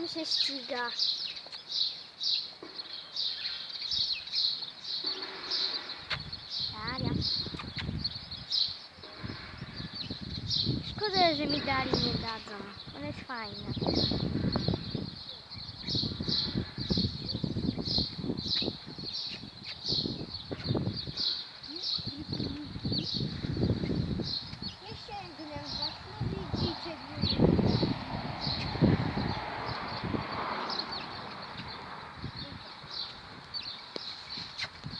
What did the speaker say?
tu się ściga. Daria. Szkoda, że mi Dari nie dadzą. Ona jest fajna.